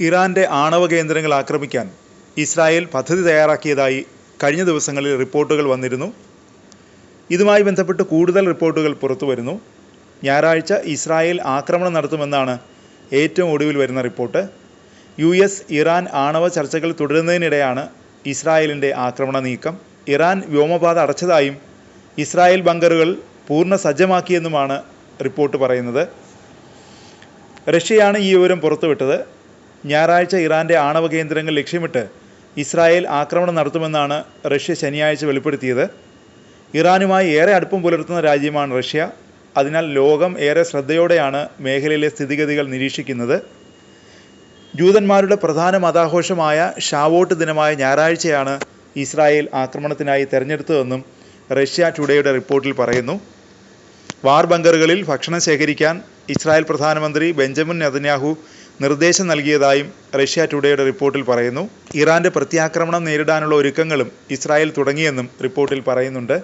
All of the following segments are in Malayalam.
ഇറാന്റെ ആണവ കേന്ദ്രങ്ങൾ ആക്രമിക്കാൻ ഇസ്രായേൽ പദ്ധതി തയ്യാറാക്കിയതായി കഴിഞ്ഞ ദിവസങ്ങളിൽ റിപ്പോർട്ടുകൾ വന്നിരുന്നു. ഇതുമായി ബന്ധപ്പെട്ട് കൂടുതൽ റിപ്പോർട്ടുകൾ പുറത്തു വരുന്നു. ഞായറാഴ്ച ഇസ്രായേൽ ആക്രമണം നടത്തുമെന്നാണ് ഏറ്റവും ഒടുവിൽ വരുന്ന റിപ്പോർട്ട്. യു എസ് ഇറാൻ ആണവ ചർച്ചകൾ തുടരുന്നതിനിടെയാണ് ഇസ്രായേലിന്റെ ആക്രമണ നീക്കം. ഇറാൻ വ്യോമപാത അടച്ചതായും ഇസ്രായേൽ ബങ്കറുകൾ പൂർണ സജ്ജമാക്കിയെന്നുമാണ് റിപ്പോർട്ട് പറയുന്നത്. റഷ്യയാണ് ഈ വിവരം പുറത്തുവിട്ടത്. ഞായറാഴ്ച ഇറാന്റെ ആണവ കേന്ദ്രങ്ങൾ ലക്ഷ്യമിട്ട് ഇസ്രായേൽ ആക്രമണം നടത്തുമെന്നാണ് റഷ്യ ശനിയാഴ്ച വെളിപ്പെടുത്തിയത്. ഇറാനുമായി ഏറെ അടുപ്പം പുലർത്തുന്ന രാജ്യമാണ് റഷ്യ. അതിനാൽ ലോകം ഏറെ ശ്രദ്ധയോടെയാണ് മേഖലയിലെ സ്ഥിതിഗതികൾ നിരീക്ഷിക്കുന്നത്. ജൂതന്മാരുടെ പ്രധാന മതാഘോഷമായ ഷാവോട്ട് ദിനമായ ഞായറാഴ്ചയാണ് ഇസ്രായേൽ ആക്രമണത്തിനായി തെരഞ്ഞെടുത്തതെന്നും റഷ്യ ടുഡേയുടെ റിപ്പോർട്ടിൽ പറയുന്നു. വാർ ബങ്കറുകളിൽ ഭക്ഷണം ശേഖരിക്കാൻ ഇസ്രായേൽ പ്രധാനമന്ത്രി ബെഞ്ചമിൻ നെതന്യാഹു നിർദ്ദേശം നൽകിയതായും റഷ്യ ടുഡേയുടെ റിപ്പോർട്ടിൽ പറയുന്നു. ഇറാന്റെ പ്രത്യാക്രമണം നേരിടാനുള്ള ഒരുക്കങ്ങളും ഇസ്രായേൽ തുടങ്ങിയെന്നും റിപ്പോർട്ടിൽ പറയുന്നുണ്ട്.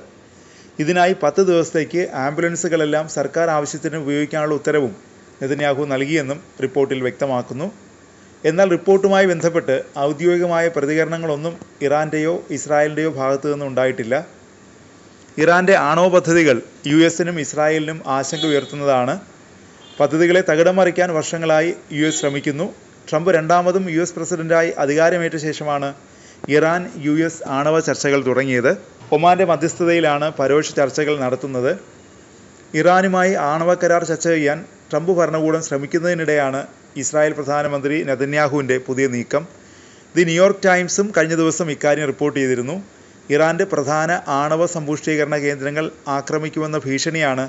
ഇതിനായി പത്ത് ദിവസത്തേക്ക് ആംബുലൻസുകളെല്ലാം സർക്കാർ ആവശ്യത്തിന് ഉപയോഗിക്കാനുള്ള ഉത്തരവും നെതന്യാഹു നൽകിയെന്നും റിപ്പോർട്ടിൽ വ്യക്തമാക്കുന്നു. എന്നാൽ റിപ്പോർട്ടുമായി ബന്ധപ്പെട്ട് ഔദ്യോഗികമായ പ്രതികരണങ്ങളൊന്നും ഇറാന്റെയോ ഇസ്രായേലിന്റെയോ ഭാഗത്തു നിന്നും ഉണ്ടായിട്ടില്ല. ഇറാന്റെ ആണവ പദ്ധതികൾ യു എസിനും ഇസ്രായേലിനും ആശങ്ക ഉയർത്തുന്നതാണ്. പദ്ധതികളെ തകിടം മറിക്കാൻ വർഷങ്ങളായി യു എസ് ശ്രമിക്കുന്നു. ട്രംപ് രണ്ടാമതും യു എസ് പ്രസിഡന്റായി അധികാരമേറ്റ ശേഷമാണ് ഇറാൻ യു എസ് ആണവ ചർച്ചകൾ തുടങ്ങിയത്. ഒമാന്റെ മധ്യസ്ഥതയിലാണ് പരോക്ഷ ചർച്ചകൾ നടത്തുന്നത്. ഇറാനുമായി ആണവ കരാർ ചർച്ച ചെയ്യാൻ ട്രംപ് ഭരണകൂടം ശ്രമിക്കുന്നതിനിടെയാണ് ഇസ്രായേൽ പ്രധാനമന്ത്രി നെതന്യാഹുവിന്റെ പുതിയ നീക്കം. ദി ന്യൂയോർക്ക് ടൈംസും കഴിഞ്ഞ ദിവസം ഇക്കാര്യം റിപ്പോർട്ട് ചെയ്തിരുന്നു. ഇറാന്റെ പ്രധാന ആണവ സമ്പുഷ്ടീകരണ കേന്ദ്രങ്ങൾ ആക്രമിക്കുമെന്ന ഭീഷണിയാണ്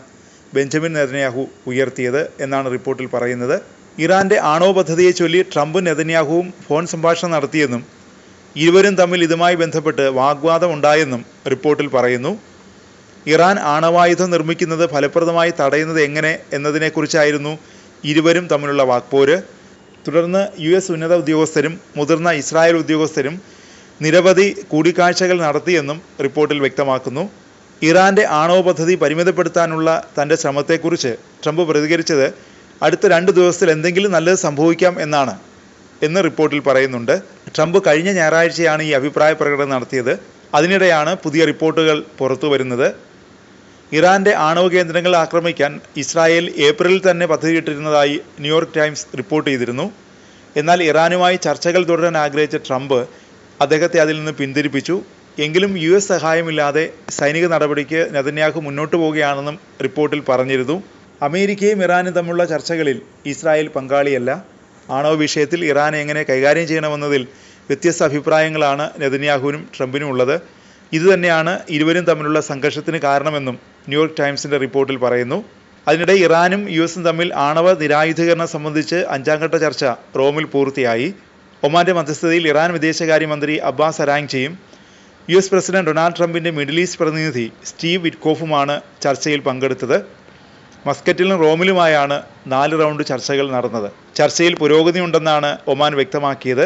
ബെഞ്ചമിൻ നെതന്യാഹു ഉയർത്തിയത് എന്നാണ് റിപ്പോർട്ടിൽ പറയുന്നത്. ഇറാന്റെ ആണവ പദ്ധതിയെ ചൊല്ലി ട്രംപും നെതന്യാഹുവും ഫോൺ സംഭാഷണം നടത്തിയെന്നും ഇരുവരും തമ്മിൽ ഇതുമായി ബന്ധപ്പെട്ട് വാഗ്വാദം ഉണ്ടായെന്നും റിപ്പോർട്ടിൽ പറയുന്നു. ഇറാൻ ആണവായുധം നിർമ്മിക്കുന്നത് ഫലപ്രദമായി തടയുന്നത് എങ്ങനെ എന്നതിനെക്കുറിച്ചായിരുന്നു ഇരുവരും തമ്മിലുള്ള വാക്പോര്. തുടർന്ന് യു എസ് ഉന്നത ഉദ്യോഗസ്ഥരും മുതിർന്ന ഇസ്രായേൽ ഉദ്യോഗസ്ഥരും നിരവധി കൂടിക്കാഴ്ചകൾ നടത്തിയെന്നും റിപ്പോർട്ടിൽ വ്യക്തമാക്കുന്നു. ഇറാന്റെ ആണവ പദ്ധതി പരിമിതപ്പെടുത്താനുള്ള തന്റെ ശ്രമത്തെക്കുറിച്ച് ട്രംപ് പ്രതികരിച്ചത് അടുത്ത രണ്ട് ദിവസത്തിൽ എന്തെങ്കിലും നല്ലത് സംഭവിക്കാം എന്നാണ് എന്ന് റിപ്പോർട്ടിൽ പറയുന്നുണ്ട്. ട്രംപ് കഴിഞ്ഞ ഞായറാഴ്ചയാണ് ഈ അഭിപ്രായ പ്രകടനം നടത്തിയത്. അതിനിടെയാണ് പുതിയ റിപ്പോർട്ടുകൾ പുറത്തു വരുന്നത്. ഇറാന്റെ ആണവ കേന്ദ്രങ്ങൾ ആക്രമിക്കാൻ ഇസ്രായേൽ ഏപ്രിലിൽ തന്നെ പദ്ധതിയിട്ടിരുന്നതായി ന്യൂയോർക്ക് ടൈംസ് റിപ്പോർട്ട് ചെയ്തിരുന്നു. എന്നാൽ ഇറാനുമായി ചർച്ചകൾ തുടരാൻ ആഗ്രഹിച്ച ട്രംപ് അദ്ദേഹത്തെ അതിൽ നിന്ന് പിന്തിരിപ്പിച്ചു. എങ്കിലും യു എസ് സഹായമില്ലാതെ സൈനിക നടപടിക്ക് നെതന്യാഹു മുന്നോട്ട് പോവുകയാണെന്നും റിപ്പോർട്ടിൽ പറഞ്ഞിരുന്നു. അമേരിക്കയും ഇറാനും തമ്മിലുള്ള ചർച്ചകളിൽ ഇസ്രായേൽ പങ്കാളിയല്ല. ആണവ വിഷയത്തിൽ ഇറാൻ എങ്ങനെ കൈകാര്യം ചെയ്യണമെന്നതിൽ വ്യത്യസ്ത അഭിപ്രായങ്ങളാണ് നെതന്യാഹുവിനും ട്രംപിനും ഉള്ളത്. ഇതുതന്നെയാണ് ഇരുവരും തമ്മിലുള്ള സംഘർഷത്തിന് കാരണമെന്നും ന്യൂയോർക്ക് ടൈംസിന്റെ റിപ്പോർട്ടിൽ പറയുന്നു. അതിനിടെ ഇറാനും യു എസും തമ്മിൽ ആണവ നിരായുധീകരണം സംബന്ധിച്ച് അഞ്ചാംഘട്ട ചർച്ച റോമിൽ പൂർത്തിയായി. ഒമാന്റെ മധ്യസ്ഥതയിൽ ഇറാൻ വിദേശകാര്യമന്ത്രി അബ്ബാസ് അരാങ്ചയും യു എസ് പ്രസിഡന്റ് ഡൊണാൾഡ് ട്രംപിന്റെ മിഡിൽ ഈസ്റ്റ് പ്രതിനിധി സ്റ്റീവ് വിറ്റ്കോഫുമാണ് ചർച്ചയിൽ പങ്കെടുത്തത്. മസ്കറ്റിലും റോമിലുമായാണ് നാല് റൗണ്ട് ചർച്ചകൾ നടന്നത്. ചർച്ചയിൽ പുരോഗതിയുണ്ടെന്നാണ് ഒമാൻ വ്യക്തമാക്കിയത്.